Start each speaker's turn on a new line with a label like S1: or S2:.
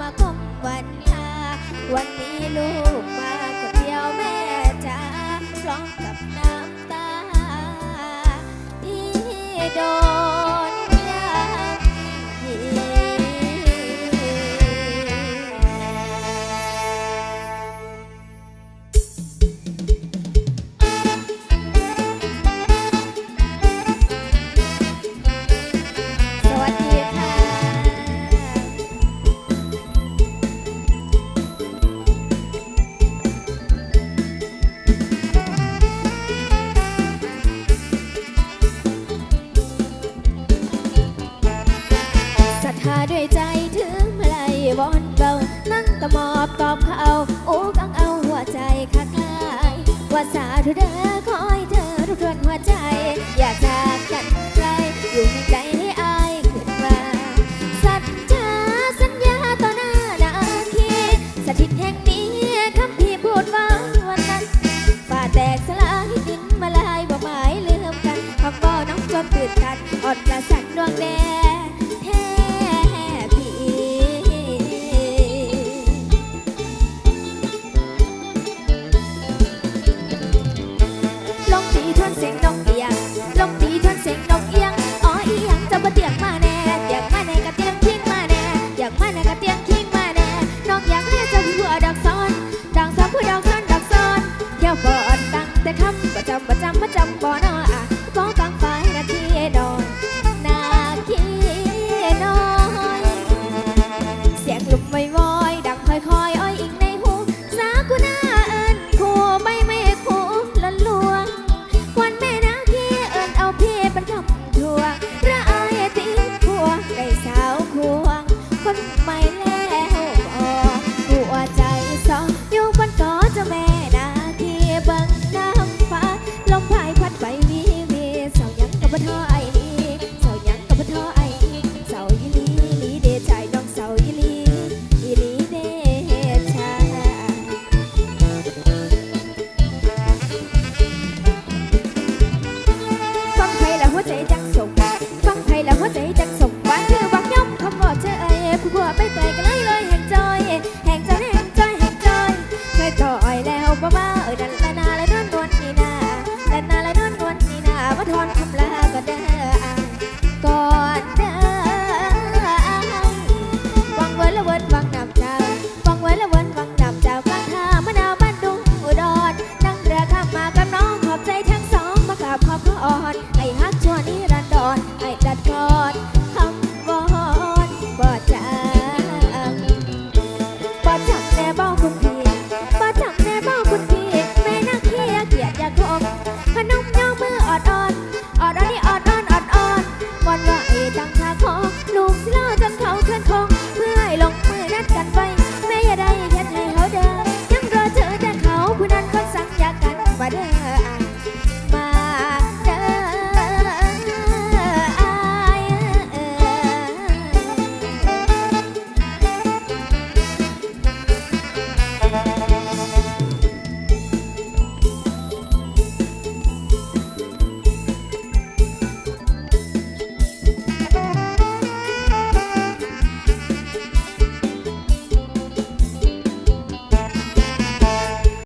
S1: มาคบวันลาวันนี้ลูกมาคนเดียวแม่จ๋าร้องกับน้ำตาที่โดน้าด้วยใจถึงเมื่อไรวอนเบานั่งตะมอบตอบเขาโอ้กังเอาหัวใจคักลายว่าสาธุเด้อคอยเธอทุกทวนหัวใจ อย่าจากกันไกลอยู่ในใจให้อายขึ้นมาสัจญาสัญญาต่อหน้านาทีสถิตแห่งนี้คำพี่พูดว่าวันนั้นฝ่าแตกสลายดินมาลายบอกหมายลืมกันคำว่อน้องจนตื่นกันอดประสันดวงแดงแท้ เสียงนกเอียงลมดีทวนเสียงนกเอียงอ๋ออียงจะมาเตียงมาแน่อยากมาแน่กะเตียงทิ้งมาแน่อยากมาแน่กะเตียงทิ้งมาแน่น้องอยากเรียกจะผู้ดอกซ้อนดังซ้ำผู้ดอกซ้อนดอกซ้อนเที่ยวบ่อนตั้งแต่คำประจำประจำประจำบ่อนอะฟ้องกลางไฟนาทีนอนนาคีนอนเสียงลุกไม่ 宝贝，乖